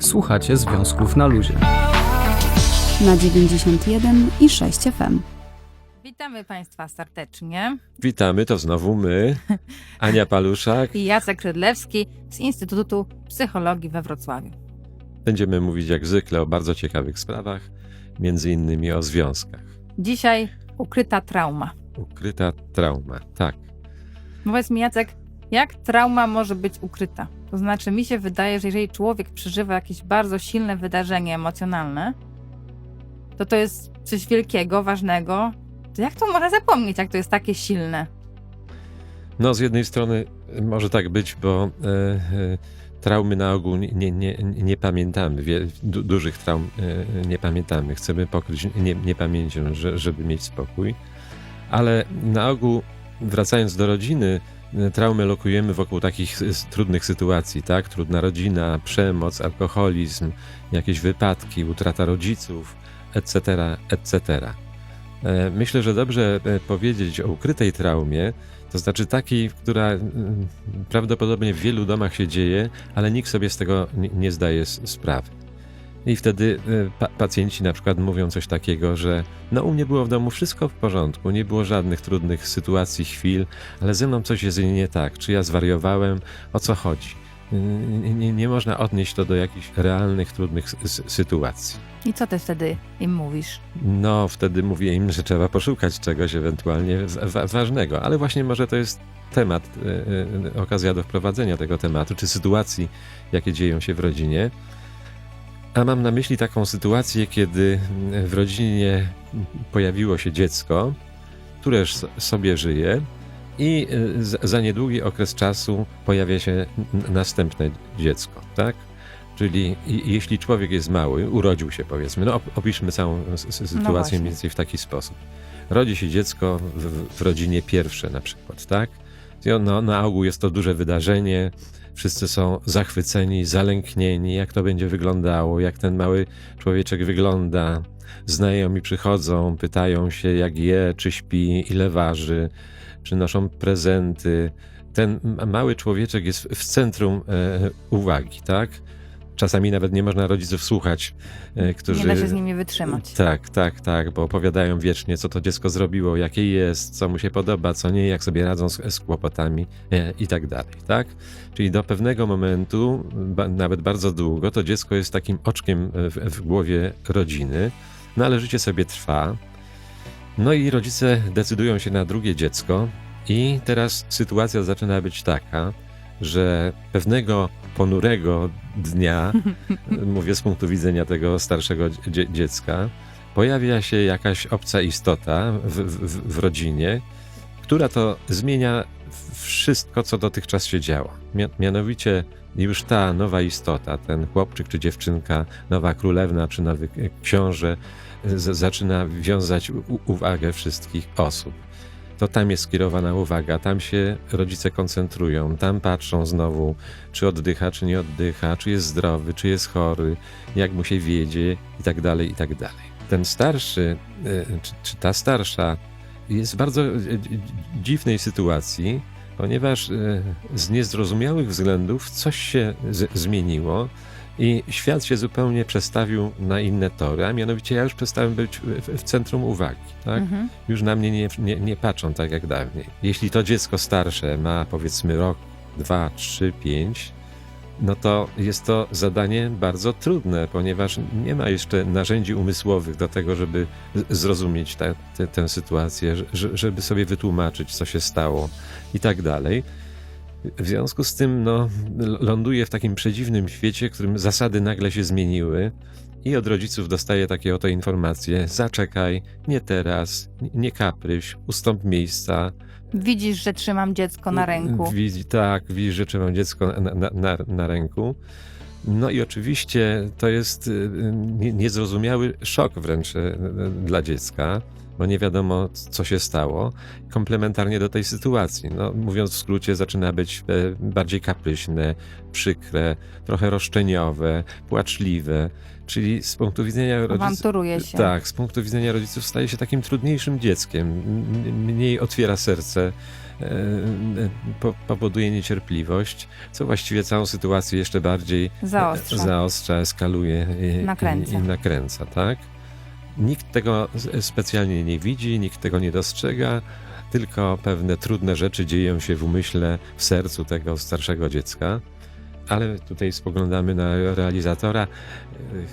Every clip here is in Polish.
Słuchacie Związków na Luzie. na 91 i 6 FM. Witamy Państwa serdecznie. Witamy, to znowu my, Ania Paluszak. I Jacek Rydlewski z Instytutu Psychologii we Wrocławiu. Będziemy mówić jak zwykle o bardzo ciekawych sprawach, między innymi o związkach. Dzisiaj ukryta trauma. Ukryta trauma, tak. Powiedz mi Jacek, jak trauma może być ukryta? To znaczy mi się wydaje, że jeżeli człowiek przeżywa jakieś bardzo silne wydarzenie emocjonalne, to to jest coś wielkiego, ważnego. To jak to można zapomnieć, jak to jest takie silne? No, z jednej strony może tak być, bo e, e, traumy na ogół nie, nie, nie, nie pamiętamy, wie, du, dużych traum e, nie pamiętamy. Chcemy pokryć nie, niepamięcią, że, żeby mieć spokój, ale na ogół, wracając do rodziny, traumy lokujemy wokół takich trudnych sytuacji, tak? Trudna rodzina, przemoc, alkoholizm, jakieś wypadki, utrata rodziców, etc., etc. E, Myślę, że dobrze e, powiedzieć o ukrytej traumie, to znaczy takiej, która prawdopodobnie w wielu domach się dzieje, ale nikt sobie z tego nie, zdaje sprawy. I wtedy e, pa pacjenci na przykład mówią coś takiego, że no u mnie było w domu wszystko w porządku, nie było żadnych trudnych sytuacji, chwil, ale ze mną coś jest nie tak, czy ja zwariowałem, o co chodzi. Y, Nie, nie, nie można odnieść to do jakichś realnych, trudnych sytuacji. I co ty wtedy im mówisz? No, wtedy mówię im, że trzeba poszukać czegoś ewentualnie wa- wa- ważnego, ale właśnie może to jest temat, e, e, okazja do wprowadzenia tego tematu, czy sytuacji, jakie dzieją się w rodzinie. A mam na myśli taką sytuację, kiedy w rodzinie pojawiło się dziecko, które sobie żyje i e, za niedługi okres czasu pojawia się następne dziecko, tak? Czyli jeśli człowiek jest mały, urodził się powiedzmy, no op- opiszmy całą s- sytuację właśnie. mniej więcej w taki sposób. Rodzi się dziecko w, w- rodzinie pierwsze na przykład, tak? I ono, na ogół jest to duże wydarzenie, wszyscy są zachwyceni, zalęknieni, jak to będzie wyglądało, jak ten mały człowieczek wygląda. Znajomi przychodzą, pytają się jak je, czy śpi, ile waży, przynoszą prezenty. Ten mały człowieczek jest w- centrum e, uwagi, tak? Czasami nawet nie można rodziców słuchać, e, którzy... Nie da się z nimi wytrzymać. Tak, tak, tak, bo opowiadają wiecznie, co to dziecko zrobiło, jakie jest, co mu się podoba, co nie, jak sobie radzą z, z kłopotami e, i tak dalej, tak? Czyli do pewnego momentu, ba, nawet bardzo długo, to dziecko jest takim oczkiem e, w, w głowie rodziny, no ale życie sobie trwa. No i rodzice decydują się na drugie dziecko i teraz sytuacja zaczyna być taka, że pewnego ponurego dnia, mówię z punktu widzenia tego starszego dzie- dziecka, pojawia się jakaś obca istota w, w, w rodzinie, która to zmienia wszystko, co dotychczas się działo. Mia- Mianowicie już ta nowa istota, ten chłopczyk czy dziewczynka, nowa królewna czy nowy książę, zaczyna wiązać uwagę wszystkich osób. To tam jest skierowana uwaga, tam się rodzice koncentrują, tam patrzą znowu, czy oddycha, czy nie oddycha, czy jest zdrowy, czy jest chory, jak mu się wiedzie i tak dalej, i tak dalej. Ten starszy, e, czy, czy ta starsza jest w bardzo e, dzi- dziwnej sytuacji, ponieważ e, z niezrozumiałych względów coś się zmieniło i świat się zupełnie przestawił na inne tory, a mianowicie ja już przestałem być w, w centrum uwagi. Tak? Mhm. już na mnie nie, nie, nie patrzą tak jak dawniej. Jeśli to dziecko starsze ma powiedzmy rok, dwa, trzy, pięć, no to jest to zadanie bardzo trudne, ponieważ nie ma jeszcze narzędzi umysłowych do tego, żeby zrozumieć ta, te, tę sytuację, że- żeby sobie wytłumaczyć, co się stało i tak dalej. W związku z tym no, ląduje w takim przedziwnym świecie, w którym zasady nagle się zmieniły i od rodziców dostaje takie oto informacje: zaczekaj, nie teraz, nie- nie kapryś, ustąp miejsca. Widzisz, że trzymam dziecko na ręku. Widzi, tak, widzisz, że trzymam dziecko na, na, na, na ręku. No i oczywiście to jest y, nie- niezrozumiały szok wręcz y, dla dziecka, bo nie wiadomo, co się stało. Komplementarnie do tej sytuacji. No, mówiąc w skrócie, zaczyna być e, bardziej kapryśne, przykre, trochę roszczeniowe, płaczliwe. Czyli z punktu widzenia rodziców. Tak, z punktu widzenia rodziców staje się takim trudniejszym dzieckiem. Mniej otwiera serce, powoduje niecierpliwość, co właściwie całą sytuację jeszcze bardziej Zaostrza. zaostrza eskaluje i Nakręca. i, i nakręca, tak? Nikt tego specjalnie nie widzi, nikt tego nie dostrzega, tylko pewne trudne rzeczy dzieją się w umyśle, w sercu tego starszego dziecka. Ale tutaj spoglądamy na realizatora. E,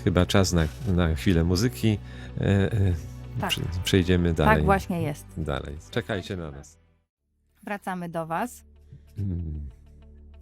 Chyba czas na, na chwilę muzyki. E, e, Tak. prze- Przejdziemy dalej. Tak właśnie jest. Dalej. Czekajcie na nas. Wracamy do Was. Mm.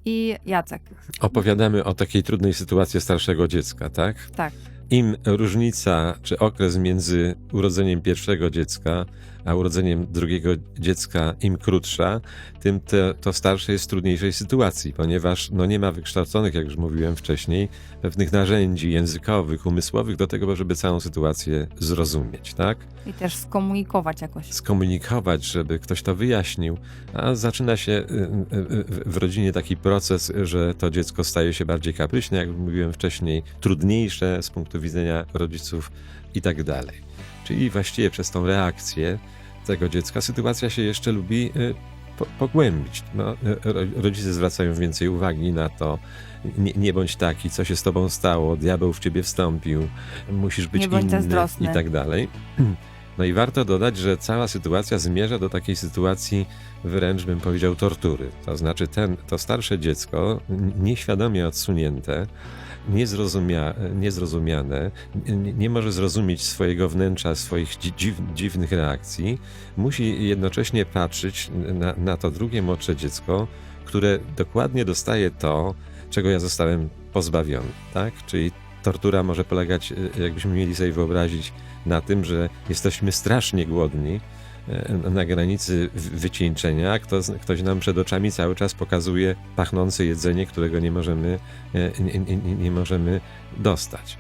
I Jacek. Opowiadamy o takiej trudnej sytuacji starszego dziecka, tak? Tak. Im różnica czy okres między urodzeniem pierwszego dziecka a urodzeniem drugiego dziecka im krótsza, tym te, to starsze jest w trudniejszej sytuacji, ponieważ no, nie ma wykształconych, jak już mówiłem wcześniej, pewnych narzędzi językowych, umysłowych do tego, żeby całą sytuację zrozumieć, tak? I też skomunikować jakoś. skomunikować, żeby ktoś to wyjaśnił. A zaczyna się y, y, y, w rodzinie taki proces, że to dziecko staje się bardziej kapryśne, jak mówiłem wcześniej, trudniejsze z punktu widzenia rodziców i tak dalej. Czyli właściwie przez tą reakcję tego dziecka sytuacja się jeszcze lubi y, po, pogłębić. No, y, ro- rodzice zwracają więcej uwagi na to, nie, nie bądź taki, co się z tobą stało, diabeł w ciebie wstąpił, musisz być inny i tak dalej. No i warto dodać, że cała sytuacja zmierza do takiej sytuacji wręcz bym powiedział tortury. To znaczy ten, to starsze dziecko, nieświadomie odsunięte, niezrozumia, niezrozumiane, nie, nie może zrozumieć swojego wnętrza, swoich dzi, dziw, dziwnych reakcji, musi jednocześnie patrzeć na, na to drugie młodsze dziecko, które dokładnie dostaje to, czego ja zostałem pozbawiony, tak? Czyli tortura może polegać, e, jakbyśmy mieli sobie wyobrazić, na tym, że jesteśmy strasznie głodni, na granicy wy- wycieńczenia, a ktoś, ktoś nam przed oczami cały czas pokazuje pachnące jedzenie, którego nie możemy, e, nie, nie, nie- możemy dostać.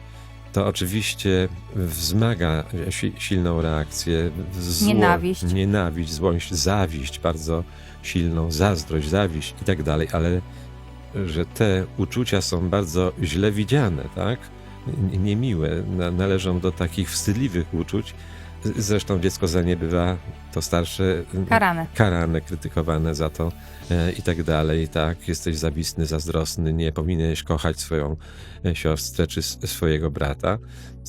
To oczywiście wzmaga si- silną reakcję, zło, Nienawiść. nienawiść, złość, zawiść bardzo silną, zazdrość, zawiść i tak dalej, ale że te uczucia są bardzo źle widziane, tak? Niemiłe, na, należą do takich wstydliwych uczuć. Zresztą dziecko za nie bywa, to starsze, Karane. karane, krytykowane za to e, i tak dalej, tak? Jesteś zawistny, zazdrosny, nie powinieneś kochać swoją e, siostrę czy swojego brata.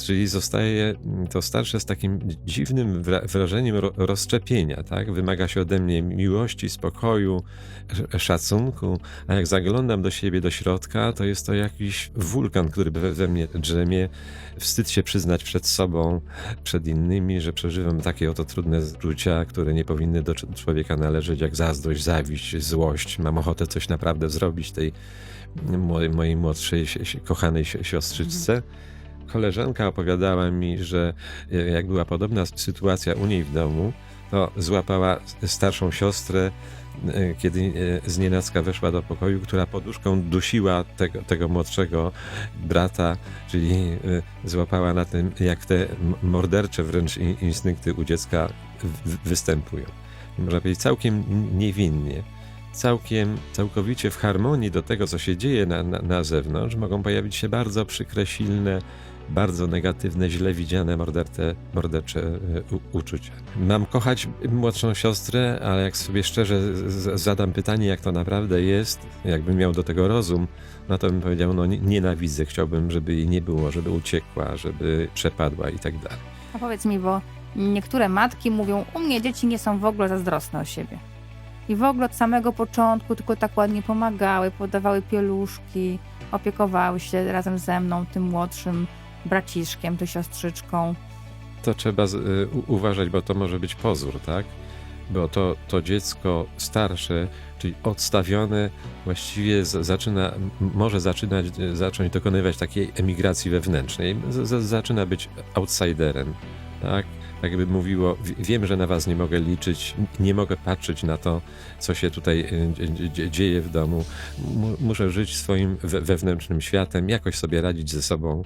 Czyli zostaje mm, to starsze z takim dziwnym wra- wrażeniem ro- rozszczepienia, tak? Wymaga się ode mnie miłości, spokoju, sz- szacunku, a jak zaglądam do siebie, do środka, to jest to jakiś wulkan, który we, mnie drzemie. Wstyd się przyznać przed sobą, przed innymi, że przeżywam takie oto trudne uczucia, które nie powinny do cz- człowieka należeć, jak zazdrość, zawiść, złość. Mam ochotę coś naprawdę zrobić tej mojej, mojej młodszej, kochanej si- siostrzyczce. Koleżanka opowiadała mi, że e, jak była podobna sytuacja u niej w domu, to złapała starszą siostrę, e, kiedy e, znienacka weszła do pokoju, która poduszką dusiła tego, tego młodszego brata, czyli złapała na tym, jak te mordercze wręcz in- instynkty u dziecka występują. Można powiedzieć całkiem niewinnie. Całkiem, całkowicie w harmonii do tego, co się dzieje na, na, na zewnątrz, mogą pojawić się bardzo przykre, silne, bardzo negatywne, źle widziane, mordercze, mordercze e, uczucia. Mam kochać młodszą siostrę, ale jak sobie szczerze zadam pytanie, jak to naprawdę jest, jakbym miał do tego rozum, no to bym powiedział, no nie- nienawidzę, chciałbym, żeby jej nie było, żeby uciekła, żeby przepadła i tak dalej. A powiedz mi, bo niektóre matki mówią, u mnie dzieci nie są w ogóle zazdrosne o siebie. I w ogóle od samego początku tylko tak ładnie pomagały, podawały pieluszki, opiekowały się razem ze mną, tym młodszym braciszkiem, czy siostrzyczką. to trzeba y, uważać, bo to może być pozór, tak? Bo to, to dziecko starsze, czyli odstawione, właściwie zaczyna, może zaczynać, y, zacząć dokonywać takiej emigracji wewnętrznej. Z, zaczyna być outsiderem, tak? Tak jakby mówiło, "Wi- wiem, że na was nie mogę liczyć, nie mogę patrzeć na to, co się tutaj y, dzie- dzie- dzieje w domu. Mu- Muszę żyć swoim we, wewnętrznym światem, jakoś sobie radzić ze sobą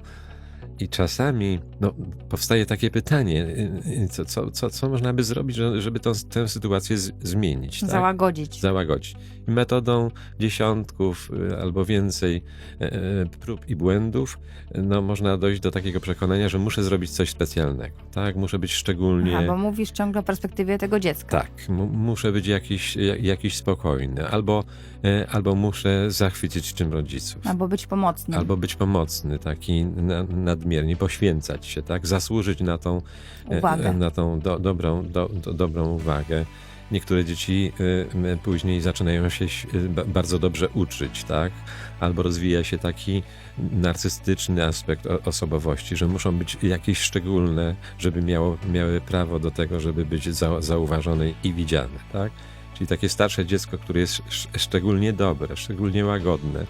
I czasami no, powstaje takie pytanie, y, y, co, co, co, co można by zrobić, że- żeby tą, tę sytuację z, zmienić? Tak? Załagodzić. załagodzić. I metodą dziesiątków y, albo więcej e, e, prób i błędów, no, można dojść do takiego przekonania, że muszę zrobić coś specjalnego. Tak, muszę być szczególnie. Aha, bo mówisz ciągle o perspektywie tego dziecka. Tak, mu- muszę być jakiś, ja- jakiś spokojny, albo, e, albo muszę zachwycić czym rodziców. Albo być pomocnym. Albo być pomocny, taki na, nadmiernie, poświęcać się, tak? Zasłużyć na tą, Uwagę. na tą do, dobrą, do, do, dobrą uwagę. Niektóre dzieci y, m, później zaczynają się y, ba- bardzo dobrze uczyć, tak? Albo rozwija się taki narcystyczny aspekt osobowości, że muszą być jakieś szczególne, żeby miało, miały prawo do tego, żeby być za, zauważone i widziane, tak? Czyli takie starsze dziecko, które jest sz- szczególnie dobre, szczególnie łagodne,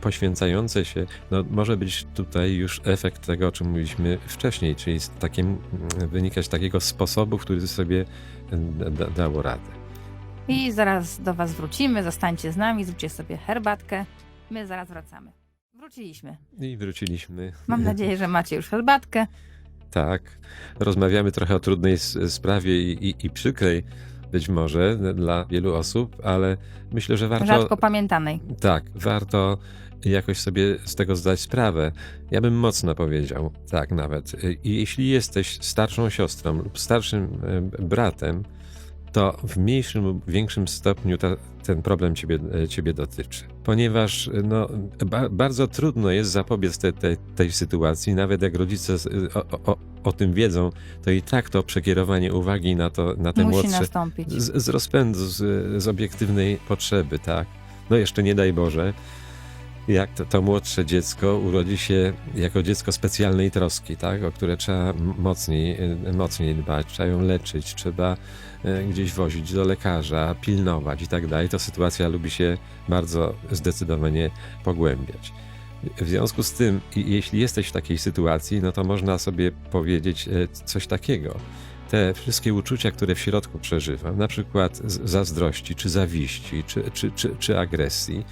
poświęcające się, no może być tutaj już efekt tego, o czym mówiliśmy wcześniej, czyli z takim, mm, wynikać z takiego sposobu, który sobie da, da, dało radę. I zaraz do Was wrócimy, zostańcie z nami, zróbcie sobie herbatkę. My zaraz wracamy. Wróciliśmy. I wróciliśmy. Mam nadzieję, że macie już herbatkę. Tak. Rozmawiamy trochę o trudnej sprawie i, i, i przykrej być może dla wielu osób, ale myślę, że warto. Rzadko pamiętanej. Tak, warto jakoś sobie z tego zdać sprawę. Ja bym mocno powiedział, tak nawet. I jeśli jesteś starszą siostrą lub starszym e, bratem, to w mniejszym lub większym stopniu ta, ten problem ciebie, e, ciebie dotyczy. Ponieważ no, ba, bardzo trudno jest zapobiec te, te, tej sytuacji, nawet jak rodzice z- o, o, o tym wiedzą, to i tak to przekierowanie uwagi na, to, na te Musi młodsze nastąpić. z, z rozpędu, z, z obiektywnej potrzeby, tak? No jeszcze nie daj Boże, jak to, to młodsze dziecko urodzi się jako dziecko specjalnej troski, tak? O które trzeba mocniej, y, mocniej dbać, trzeba ją leczyć, trzeba y, gdzieś wozić do lekarza, pilnować i tak dalej, to sytuacja lubi się bardzo zdecydowanie pogłębiać. W związku z tym, jeśli jesteś w takiej sytuacji, no to można sobie powiedzieć e, coś takiego te wszystkie uczucia, które w środku przeżywam, na przykład zazdrości, czy zawiści, czy, czy, czy, czy agresji,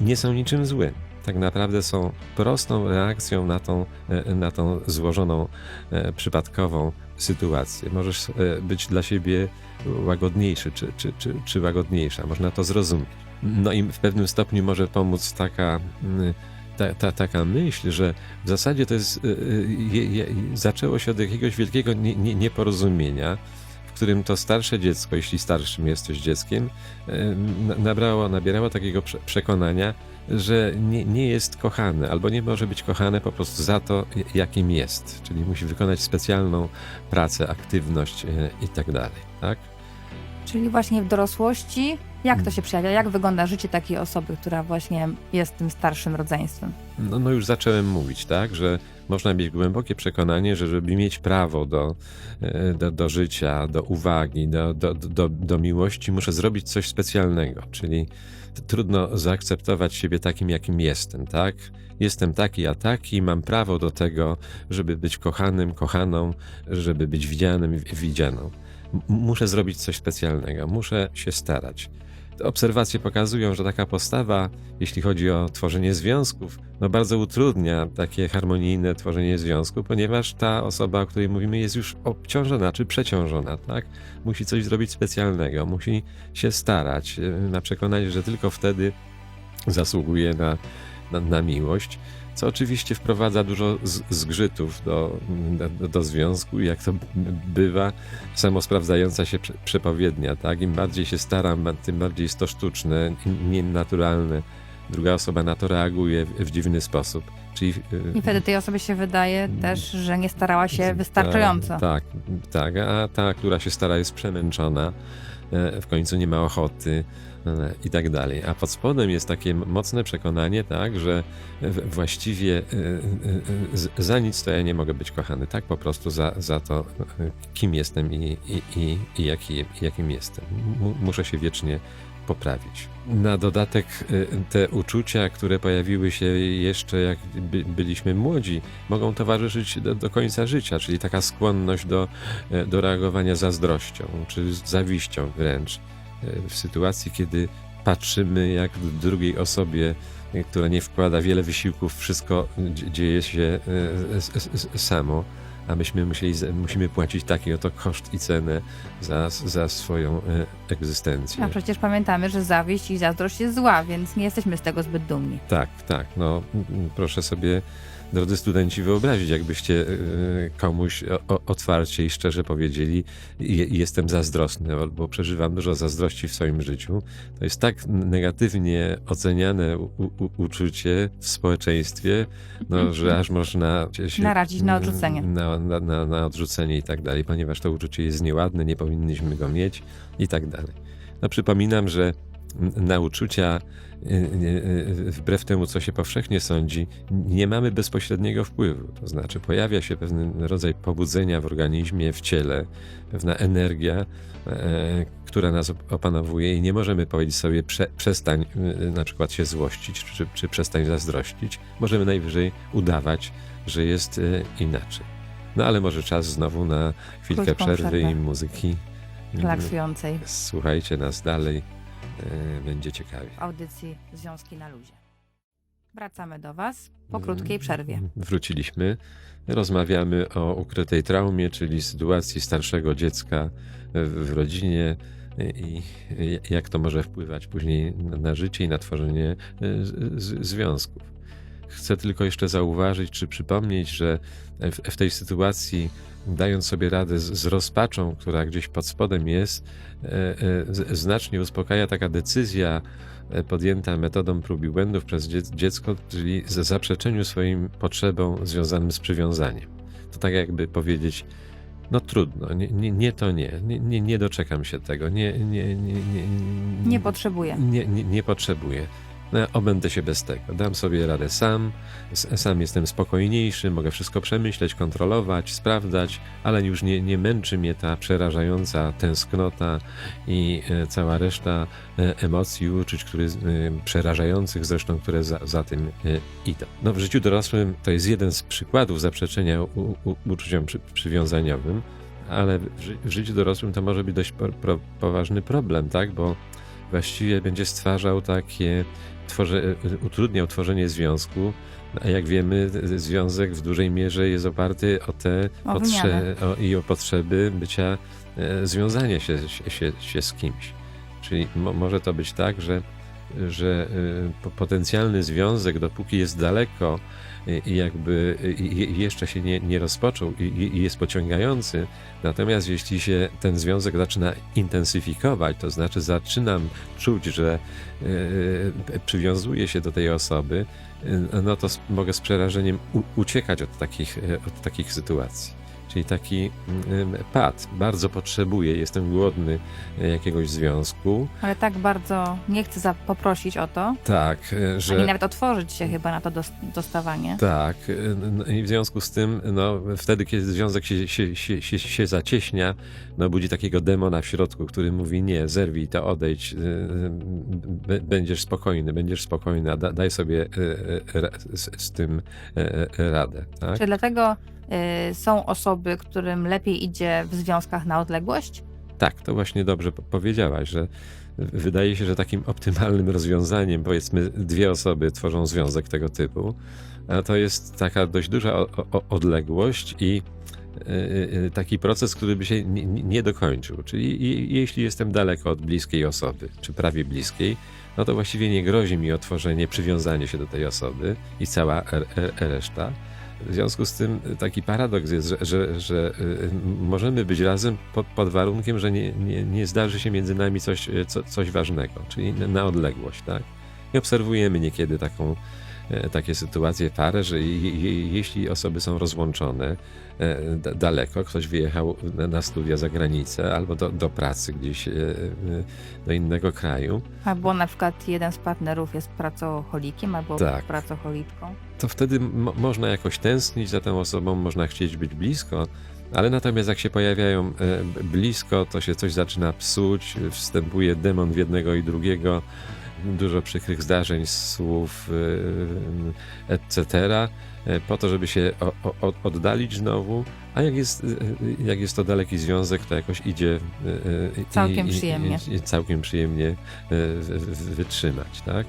nie są niczym złym. Tak naprawdę są prostą reakcją na tą, e, na tą złożoną, e, przypadkową sytuację. Możesz e, być dla siebie łagodniejszy, czy, czy, czy, czy łagodniejsza. Można to zrozumieć. No i w pewnym stopniu może pomóc taka, mm, ta, ta, taka myśl, że w zasadzie to jest, je, je, zaczęło się od jakiegoś wielkiego nie, nie, nieporozumienia, którym to starsze dziecko, jeśli starszym jesteś dzieckiem, na- nabrało, nabierało takiego prze, przekonania, że nie, nie jest kochane, albo nie może być kochane po prostu za to, jakim jest. Czyli musi wykonać specjalną pracę, aktywność y, i tak dalej. Tak? Czyli właśnie w dorosłości, jak to się przejawia? Jak wygląda życie takiej osoby, która właśnie jest tym starszym rodzeństwem? No, no już zacząłem mówić, tak, że można mieć głębokie przekonanie, że żeby mieć prawo do, e, do, do życia, do uwagi, do, do, do, do miłości, muszę zrobić coś specjalnego, czyli trudno zaakceptować siebie takim, jakim jestem, tak? Jestem taki, a taki, mam prawo do tego, żeby być kochanym, kochaną, żeby być widzianym, wi- widzianą. Muszę zrobić coś specjalnego, muszę się starać. Obserwacje pokazują, że taka postawa jeśli chodzi o tworzenie związków, no bardzo utrudnia takie harmonijne tworzenie związku, ponieważ ta osoba, o której mówimy, jest już obciążona czy przeciążona, tak? Musi coś zrobić specjalnego, musi się starać, yy, ma przekonanie, że tylko wtedy zasługuje na, na, na miłość, co oczywiście wprowadza dużo zgrzytów do, do, do związku, jak to bywa samosprawdzająca się prze- przepowiednia, tak? Im bardziej się staram, tym bardziej jest to sztuczne, nienaturalne. Druga osoba na to reaguje w, w dziwny sposób. Czyli, yy, I wtedy tej osobie się wydaje też, że nie starała się wystarczająco. tak, tak, a ta, która się stara, jest przemęczona, e, w końcu nie ma ochoty i tak dalej. A pod spodem jest takie mocne przekonanie, tak, że właściwie e, e, e, za nic to ja nie mogę być kochany, tak po prostu za, za to, kim jestem i, i, i, i jaki, jakim jestem. Mu- muszę się wiecznie poprawić. Na dodatek te uczucia, które pojawiły się jeszcze jak by, byliśmy młodzi, mogą towarzyszyć do, do końca życia, czyli taka skłonność do, do reagowania zazdrością czy zawiścią wręcz. W sytuacji, kiedy patrzymy, jak w drugiej osobie y, która nie wkłada wiele wysiłków, wszystko dzie- dzieje się y, samo, a myśmy musieli, musimy płacić taki oto koszt i cenę za, za swoją y, egzystencję. A przecież pamiętamy, że zawiść i zazdrość jest zła, więc nie jesteśmy z tego zbyt dumni. Tak, tak. No, proszę sobie, drodzy studenci, wyobrazić, jakbyście y, komuś otwarcie i szczerze powiedzieli, "Je- jestem zazdrosny, albo przeżywam dużo zazdrości w swoim życiu. To jest tak negatywnie oceniane u, u, uczucie w społeczeństwie, no, że aż można się Narazić na odrzucenie. Na, na, na, na odrzucenie i tak dalej, ponieważ to uczucie jest nieładne, nie powinniśmy go mieć i tak dalej. No, przypominam, że n- na uczucia, y, y, y, wbrew temu, co się powszechnie sądzi, nie mamy bezpośredniego wpływu. To znaczy, pojawia się pewien rodzaj pobudzenia w organizmie, w ciele, pewna energia, e, która nas op- opanowuje i nie możemy powiedzieć sobie, prze, przestań na przykład się złościć, czy, czy przestań zazdrościć. Możemy najwyżej udawać, że jest inaczej. No ale może czas znowu na chwilkę przerwy i muzyki. Relaksującej Słuchajcie nas dalej, e, będzie ciekawie. w audycji Związki na Luzie. Wracamy do Was po krótkiej przerwie. Wróciliśmy. Rozmawiamy o ukrytej traumie, czyli sytuacji starszego dziecka w, w rodzinie i i jak to może wpływać później na, na życie i na tworzenie e, z, z, związków. Chcę tylko jeszcze zauważyć czy przypomnieć, że w, w tej sytuacji, dając sobie radę z, z rozpaczą, która gdzieś pod spodem jest, e, e, znacznie uspokaja taka decyzja e, podjęta metodą prób i błędów przez dzie- dziecko, czyli za zaprzeczeniu swoim potrzebom związanym z przywiązaniem. To tak jakby powiedzieć, no trudno, nie, nie, nie to nie, nie, nie, nie doczekam się tego, nie, nie, nie, nie, Nie potrzebuję. nie, nie, nie potrzebuję. No, obędę się bez tego. Dam sobie radę sam. Sam jestem spokojniejszy, mogę wszystko przemyśleć, kontrolować, sprawdzać, ale już nie, nie męczy mnie ta przerażająca tęsknota i e, cała reszta e, emocji uczuć, e, przerażających zresztą, które za, za tym e, idą. No, w życiu dorosłym to jest jeden z przykładów zaprzeczenia u, u, uczuciom przy, przywiązaniowym, ale w, w życiu dorosłym to może być dość po, pro, poważny problem, tak? Bo właściwie będzie stwarzał takie, tworze, utrudniał tworzenie związku. A jak wiemy, z- związek w dużej mierze jest oparty o te O wymianę. o, i o potrzeby bycia, e, związania się, się, się, z kimś. Czyli mo, może to być tak, że, że e, po- potencjalny związek, dopóki jest daleko jakby i, i jeszcze się nie, nie rozpoczął i, jest pociągający, Natomiast jeśli się ten związek zaczyna intensyfikować, to znaczy zaczynam czuć, że e, przywiązuję się do tej osoby, no to mogę z przerażeniem uciekać od takich, od takich sytuacji. Czyli taki mm, pad. Bardzo potrzebuję, jestem głodny e, jakiegoś związku. Ale tak bardzo nie chcę poprosić o to, Tak, e, że. ani nawet otworzyć się chyba na to dos- dostawanie. Tak, y, i w związku z tym, no, wtedy, kiedy związek się, się, się, się, się zacieśnia, no, budzi takiego demona w środku, który mówi: Nie, zerwij to, odejdź, y, y, będziesz spokojny, będziesz spokojny, a da, daj sobie y, y, z, z tym y, y, radę. Tak? Czy dlatego y, są osoby, którym lepiej idzie w związkach na odległość? Tak, to właśnie dobrze po- powiedziałaś, że wydaje się, że takim optymalnym rozwiązaniem, powiedzmy, dwie osoby tworzą związek tego typu, a to jest taka dość duża odległość i y, y, taki proces, który by się nie, dokończył. Czyli jeśli jestem daleko od bliskiej osoby, czy prawie bliskiej, no to właściwie nie grozi mi otworzenie, przywiązanie się do tej osoby i cała reszta. W związku z tym taki paradoks jest, że, że, że y, możemy być razem pod, pod warunkiem, że nie, nie, nie zdarzy się między nami coś, y, co, coś ważnego, czyli na- odległość, tak? I obserwujemy niekiedy taką, e, takie sytuacje parę, że je, je, jeśli osoby są rozłączone da- daleko, ktoś wyjechał na, studia za granicę albo do, do pracy gdzieś do innego kraju, Albo na przykład jeden z partnerów jest pracocholikiem, albo Tak. pracocholiczką. To wtedy mo- można jakoś tęsknić za tą osobą, można chcieć być blisko, ale natomiast jak się pojawiają e, blisko, to się coś zaczyna psuć, wstępuje demon w jednego i drugiego, dużo przykrych zdarzeń, słów, e, etc., e, po to, żeby się oddalić znowu, a jak jest, jak jest to daleki związek, to jakoś idzie Całkiem i, przyjemnie. I, i całkiem przyjemnie wytrzymać, tak?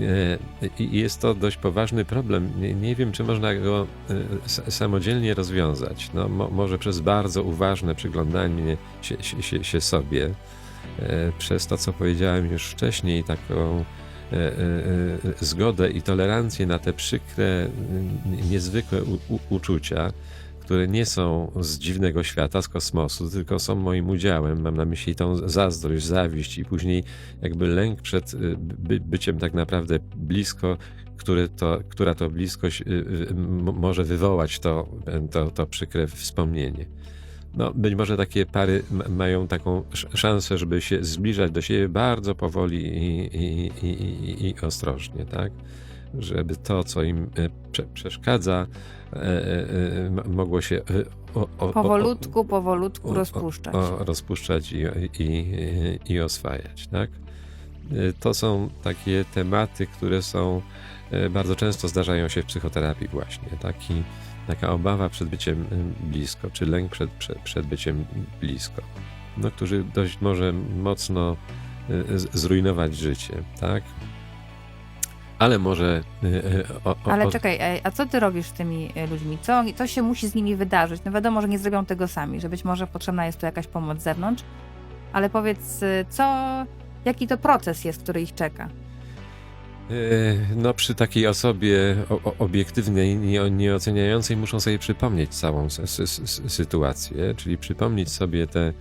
E, jest to dość poważny problem. Nie, wiem, czy można go e, samodzielnie rozwiązać. No, mo, może przez bardzo uważne przyglądanie się, się, się, sobie, e, przez to, co powiedziałem już wcześniej, taką zgodę i tolerancję na te przykre, niezwykłe u, u, uczucia, które nie są z dziwnego świata, z kosmosu, tylko są moim udziałem. Mam na myśli tą zazdrość, zawiść i później jakby lęk przed y, by, byciem tak naprawdę blisko, który to, która to bliskość y, y, może wywołać to, to, to przykre wspomnienie. No, być może takie pary mają taką sz- szansę, żeby się zbliżać do siebie bardzo powoli i, i, i, i, ostrożnie, tak? Żeby to, co im prze, przeszkadza, mogło się e, o, o, o, Powolutku, powolutku o- rozpuszczać. o, rozpuszczać i, i, i oswajać, tak? To są takie tematy, które są bardzo często zdarzają się w psychoterapii właśnie. Taki, taka obawa przed byciem blisko, czy lęk przed, przed, przed byciem blisko, no, który dość może mocno zrujnować życie, tak? Ale może... y, y, O, o, Ale czekaj, a co ty robisz z tymi e, ludźmi? Co, co się musi z nimi wydarzyć? No wiadomo, że nie zrobią tego sami, że być może potrzebna jest tu jakaś pomoc z zewnątrz, ale powiedz, co, jaki to proces jest, który ich czeka? No, przy takiej osobie obiektywnej, nie, nieoceniającej, muszą sobie przypomnieć całą sy- sy- sy- sytuację, czyli przypomnieć sobie te,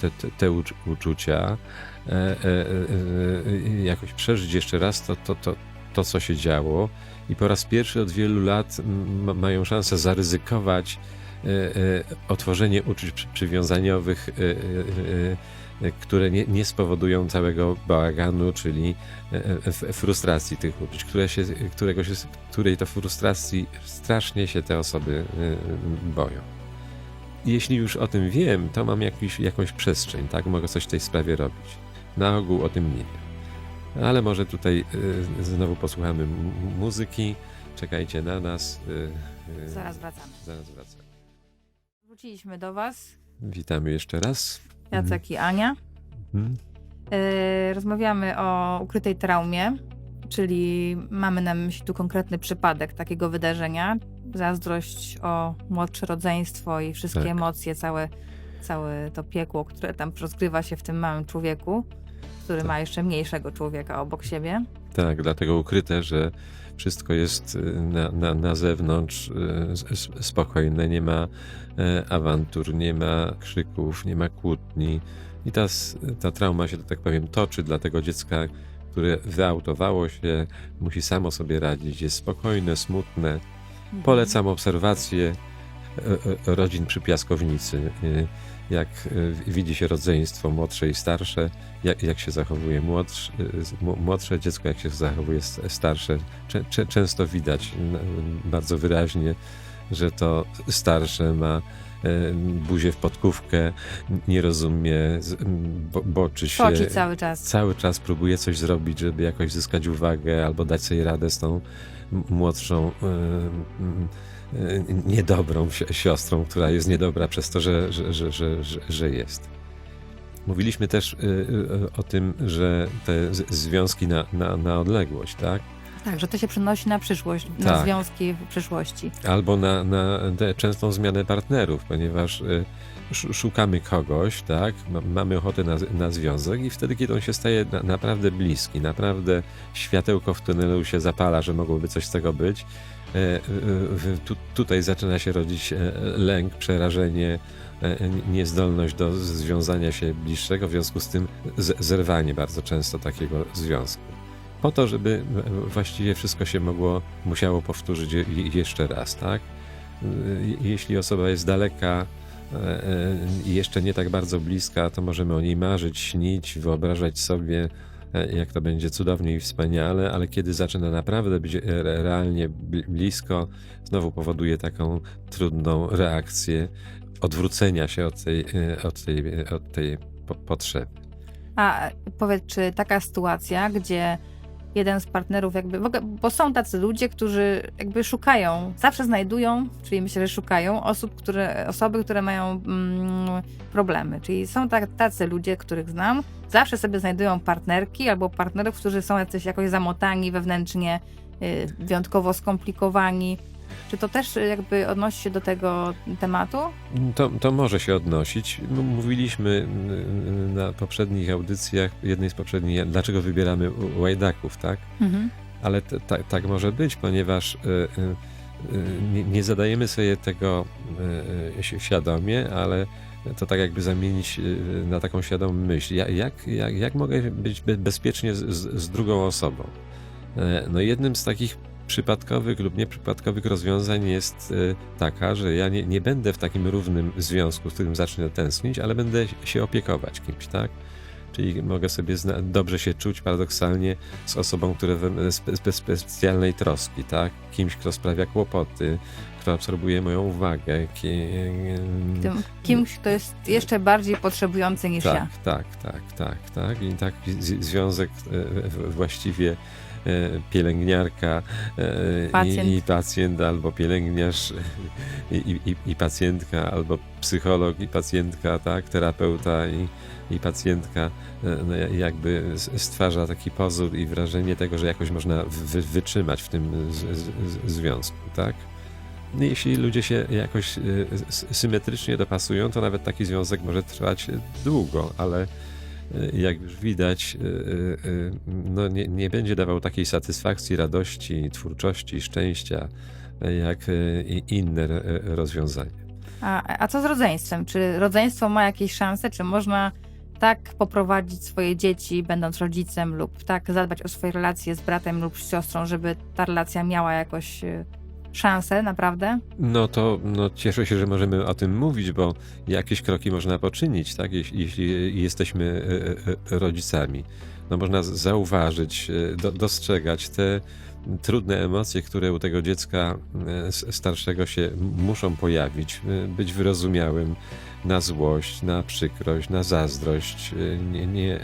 te, te, te ucz- uczucia, e, e, e, jakoś przeżyć jeszcze raz to, to, to, to, co się działo, i po raz pierwszy od wielu lat mają szansę zaryzykować e, e, otworzenie uczuć przy- przywiązaniowych, e, które nie, nie spowodują całego bałaganu, czyli frustracji tych uczuć, które się, którego się, której to frustracji strasznie się te osoby boją. Jeśli już o tym wiem, to mam jakiś, jakąś przestrzeń, tak? Mogę coś w tej sprawie robić. Na ogół o tym nie wiem. Ale może tutaj e, znowu posłuchamy mu- muzyki. Czekajcie na nas. e, e, Zaraz wracamy. Zaraz wracamy. Wróciliśmy do was, Witamy jeszcze raz. Jacek i Ania. Mhm. E, Rozmawiamy o ukrytej traumie, czyli mamy na myśli tu konkretny przypadek takiego wydarzenia. Zazdrość o młodsze rodzeństwo i wszystkie Tak. emocje, całe, całe to piekło, które tam rozgrywa się w tym małym człowieku, który Tak. ma jeszcze mniejszego człowieka obok siebie. Tak, dlatego ukryte, że wszystko jest y, na, na, na zewnątrz y, spokojne, nie ma e, awantur, nie ma krzyków, nie ma kłótni. I ta, ta trauma się, tak powiem, toczy dla tego dziecka, które wyautowało się, musi samo sobie radzić, jest spokojne, smutne. Polecam obserwację e, e, rodzin przy piaskownicy. Jak e, widzi się rodzeństwo młodsze i starsze, jak, jak się zachowuje młodsze, młodsze dziecko, jak się zachowuje starsze. Czę, czę, często widać bardzo wyraźnie, że to starsze ma e, buzię w podkówkę, nie rozumie, bo, boczy się. Cały czas. Cały czas próbuje coś zrobić, żeby jakoś zyskać uwagę albo dać sobie radę z tą młodszą, m, e, niedobrą si- siostrą, która jest niedobra przez to, że, że, że, że, że, jest. Mówiliśmy też e, e, o tym, że te związki na, na, na odległość, tak? Tak, że to się przenosi na przyszłość, na Tak. związki w przyszłości. Albo na, na częstą zmianę partnerów, ponieważ y, sz- szukamy kogoś, tak? Ma- Mamy ochotę na, na związek i wtedy, kiedy on się staje na, naprawdę bliski, naprawdę światełko w tunelu się zapala, że mogłoby coś z tego być, e, w- tu, tutaj zaczyna się rodzić e, lęk, przerażenie, e, niezdolność do związania się bliższego, w związku z tym zerwanie bardzo często takiego związku. Po to, żeby właściwie wszystko się mogło, musiało powtórzyć je- jeszcze raz, tak? Jeśli osoba jest daleka e, e, i jeszcze nie tak bardzo bliska, to możemy o niej marzyć, śnić, wyobrażać sobie, e, jak to będzie cudownie i wspaniale, ale kiedy zaczyna naprawdę być re- realnie bli- blisko, znowu powoduje taką trudną reakcję odwrócenia się od tej, od tej, od tej po- potrzeby. A powiedz, czy taka sytuacja, gdzie jeden z partnerów jakby, bo są tacy ludzie, którzy jakby szukają, zawsze znajdują, czyli myślę, że szukają osób, które, osoby, które mają mm, problemy. Czyli są tacy ludzie, których znam, zawsze sobie znajdują partnerki albo partnerów, którzy są jacyś jakoś zamotani wewnętrznie, y, wyjątkowo skomplikowani. Czy to też y, jakby odnosi się do tego tematu? To, to może się odnosić. Mówiliśmy na poprzednich audycjach, jednej z poprzednich, dlaczego wybieramy łajdaków, tak? Ale t- ta- tak może być, ponieważ y, y, nie, nie zadajemy sobie tego świadomie, ale to tak jakby zamienić na taką świadomą myśl. Ja, jak, jak, jak mogę być be- bezpiecznie z, z, drugą osobą? E, No jednym z takich przypadkowych lub nieprzypadkowych rozwiązań jest y, taka, że ja nie, nie będę w takim równym związku, w którym zacznę tęsknić, ale będę się opiekować kimś, tak? Czyli mogę sobie dobrze się czuć paradoksalnie z osobą, która bez specjalnej troski, tak? Kimś, kto sprawia kłopoty, kto absorbuje moją uwagę. Kimś, kto jest jeszcze bardziej potrzebujący niż ja. tak, tak, tak, tak, tak. I taki związek e, właściwie e, pielęgniarka e, Pacjent. I, i pacjent, albo pielęgniarz i, i, i pacjentka, albo psycholog i pacjentka, tak, terapeuta i, i pacjentka, e, no, ja- jakby stwarza taki pozór i wrażenie tego, że jakoś można wy, wytrzymać w tym z, z, z, związku, tak? No, Jeśli ludzie się jakoś e, symetrycznie dopasują, to nawet taki związek może trwać długo, ale e, jak już widać, e, e, no nie, nie będzie dawał takiej satysfakcji, radości, twórczości, szczęścia, jak inne e, rozwiązania. A, a co z rodzeństwem? Czy rodzeństwo ma jakieś szanse? Czy można tak poprowadzić swoje dzieci, będąc rodzicem, lub tak zadbać o swoje relacje z bratem lub z siostrą, żeby ta relacja miała jakoś y, szansę, naprawdę? No to no, cieszę się, że możemy o tym mówić, bo jakieś kroki można poczynić, tak? Jeśli, jeśli jesteśmy e, e, rodzicami. No można zauważyć, e, do, dostrzegać te trudne emocje, które u tego dziecka e, starszego się muszą pojawić, e, być wyrozumiałym na złość, na przykrość, na zazdrość, e, nie, nie,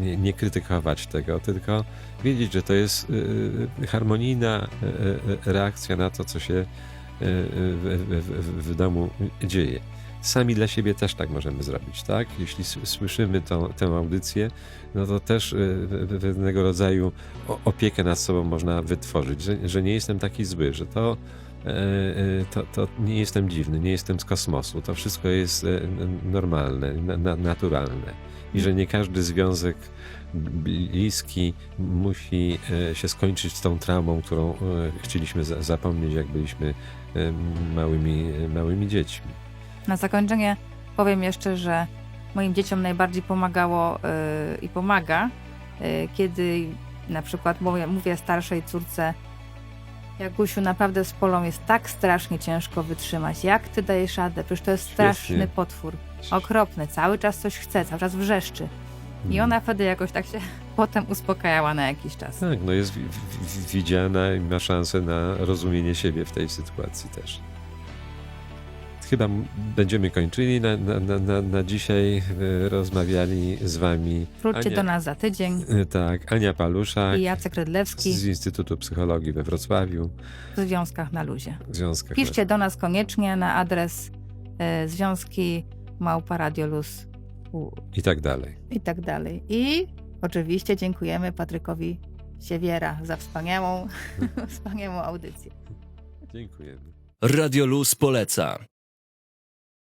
nie, nie krytykować tego, tylko wiedzieć, że to jest harmonijna reakcja na to, co się w, w, w, w domu dzieje. Sami dla siebie też tak możemy zrobić, tak? Jeśli słyszymy tą, tę audycję, no to też w- pewnego rodzaju opiekę nad sobą można wytworzyć, że, że nie jestem taki zły, że to, e, e, to, to nie jestem dziwny, nie jestem z kosmosu, to wszystko jest e, normalne, na, na, naturalne i że nie każdy związek bliski musi się skończyć tą traumą, którą chcieliśmy za- zapomnieć, jak byliśmy małymi, małymi dziećmi. Na zakończenie powiem jeszcze, że moim dzieciom najbardziej pomagało y, i pomaga, y, kiedy na przykład mówię, mówię starszej córce, Jagusiu, naprawdę z polą jest tak strasznie ciężko wytrzymać. Jak ty dajesz radę? Przecież to jest straszny Świetnie. potwór. Okropny. Cały czas coś chce, cały czas wrzeszczy. I ona wtedy jakoś tak się potem uspokajała na jakiś czas. Tak, no jest wi- wi- widziana i ma szansę na rozumienie siebie w tej sytuacji też. Chyba będziemy kończyli. Na, na, na, na, na dzisiaj e, rozmawiali z wami Wróćcie Ania- do nas za tydzień. e, tak, Ania Paluszak I Jacek Rydlewski z Instytutu Psychologii we Wrocławiu. w Związkach na Luzie. w Związkach Piszcie do nas koniecznie na adres y, związki małpa radiolus u- i tak dalej. i tak dalej. I oczywiście dziękujemy Patrykowi Siewiera za wspaniałą, wspaniałą audycję. Dziękujemy. Radio Luz poleca.